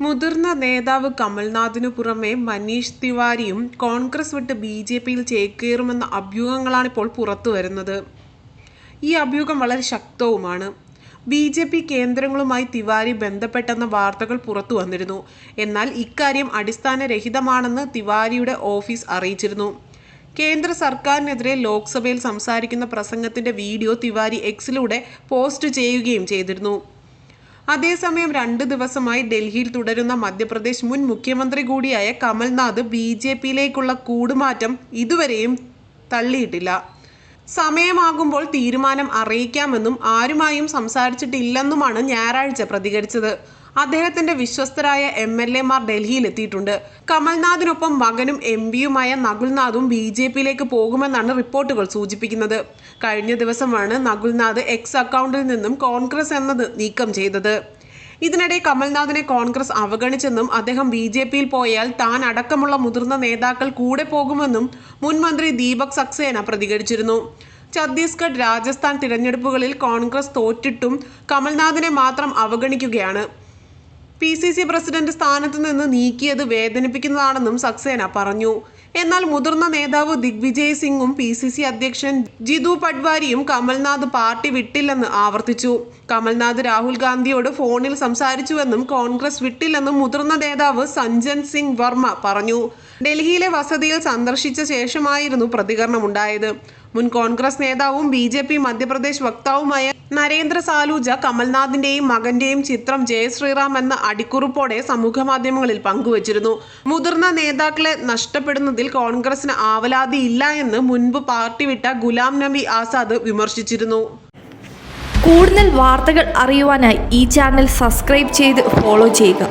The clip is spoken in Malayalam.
മുതിർന്ന നേതാവ് കമൽനാഥിനു പുറമെ മനീഷ് തിവാരിയും കോൺഗ്രസ് വിട്ട് ബി ജെ പിയിൽ ചേക്കേറുമെന്ന അഭ്യൂഹങ്ങളാണിപ്പോൾ പുറത്തുവരുന്നത് ഈ അഭ്യൂഹം വളരെ ശക്തവുമാണ്. ബി ജെ പി കേന്ദ്രങ്ങളുമായി തിവാരി ബന്ധപ്പെട്ടെന്ന വാർത്തകൾ പുറത്തു വന്നിരുന്നു. എന്നാൽ ഇക്കാര്യം അടിസ്ഥാനരഹിതമാണെന്ന് തിവാരിയുടെ ഓഫീസ് അറിയിച്ചിരുന്നു. കേന്ദ്ര സർക്കാരിനെതിരെ ലോക്സഭയിൽ സംസാരിക്കുന്ന പ്രസംഗത്തിന്റെ വീഡിയോ തിവാരി എക്സിലൂടെ പോസ്റ്റ് ചെയ്യുകയും ചെയ്തിരുന്നു. അതേസമയം രണ്ട് ദിവസമായി ഡൽഹിയിൽ തുടരുന്ന മധ്യപ്രദേശ് മുൻ മുഖ്യമന്ത്രി കൂടിയായ കമൽനാഥ് ബി ജെ പിയിലേക്കുള്ള കൂടുമാറ്റം ഇതുവരെയും തള്ളിയിട്ടില്ല. സമയമാകുമ്പോൾ തീരുമാനം അറിയിക്കാമെന്നും ആരുമായും സംസാരിച്ചിട്ടില്ലെന്നുമാണ് ഞായറാഴ്ച പ്രതികരിച്ചത്. അദ്ദേഹത്തിന്റെ വിശ്വസ്തരായ എം എൽ എമാർ ഡൽഹിയിലെത്തിയിട്ടുണ്ട്. കമൽനാഥിനൊപ്പം മകനും എം പിയുമായ നകുൽനാഥും ബി ജെ പിയിലേക്ക് പോകുമെന്നാണ് റിപ്പോർട്ടുകൾ സൂചിപ്പിക്കുന്നത്. കഴിഞ്ഞ ദിവസമാണ് നകുൽനാഥ് എക്സ് അക്കൗണ്ടിൽ നിന്നും കോൺഗ്രസ് എന്നത് നീക്കം ചെയ്തത്. ഇതിനിടെ കമൽനാഥിനെ കോൺഗ്രസ് അവഗണിച്ചെന്നും അദ്ദേഹം ബി ജെ പിയിൽ പോയാൽ താൻ അടക്കമുള്ള മുതിർന്ന നേതാക്കൾ കൂടെ പോകുമെന്നും മുൻമന്ത്രി ദീപക് സക്സേന പ്രതികരിച്ചിരുന്നു. ഛത്തീസ്ഗഡ് രാജസ്ഥാൻ തിരഞ്ഞെടുപ്പുകളിൽ കോൺഗ്രസ് തോറ്റിട്ടും കമൽനാഥിനെ മാത്രം അവഗണിക്കുകയാണ്. പി സി സി പ്രസിഡന്റ് സ്ഥാനത്ത് നിന്ന് നീക്കിയത് വേദനിപ്പിക്കുന്നതാണെന്നും സക്സേന പറഞ്ഞു. എന്നാൽ മുതിർന്ന നേതാവ് ദിഗ്വിജയ് സിംഗും പി സി സി അധ്യക്ഷൻ ജിതു പട്വാരിയും കമൽനാഥ് പാർട്ടി വിട്ടില്ലെന്ന് ആവർത്തിച്ചു. കമൽനാഥ് രാഹുൽ ഗാന്ധിയോട് ഫോണിൽ സംസാരിച്ചുവെന്നും കോൺഗ്രസ് വിട്ടില്ലെന്നും മുതിർന്ന നേതാവ് സഞ്ജൻ സിംഗ് വർമ്മ പറഞ്ഞു. ഡൽഹിയിലെ വസതിയിൽ സന്ദർശിച്ച ശേഷമായിരുന്നു പ്രതികരണമുണ്ടായത്. മുൻ കോൺഗ്രസ് നേതാവും ബി മധ്യപ്രദേശ് വക്താവുമായ നരേന്ദ്ര സാലൂജ കമൽനാഥിന്റെയും മകന്റെയും ചിത്രം ജയശ്രീറാം എന്ന അടിക്കുറിപ്പോടെ സമൂഹമാധ്യമങ്ങളിൽ പങ്കുവച്ചിരുന്നു. മുതിർന്ന നേതാക്കളെ നഷ്ടപ്പെടുന്നതിൽ കോൺഗ്രസിന് ആവലാതിയില്ല എന്ന് മുൻപ് പാർട്ടി വിട്ട ഗുലാം നബി ആസാദ് വിമർശിച്ചിരുന്നു. കൂടുതൽ വാർത്തകൾ അറിയുവാനായി ഈ ചാനൽ സബ്സ്ക്രൈബ് ചെയ്ത് ഫോളോ ചെയ്യുക.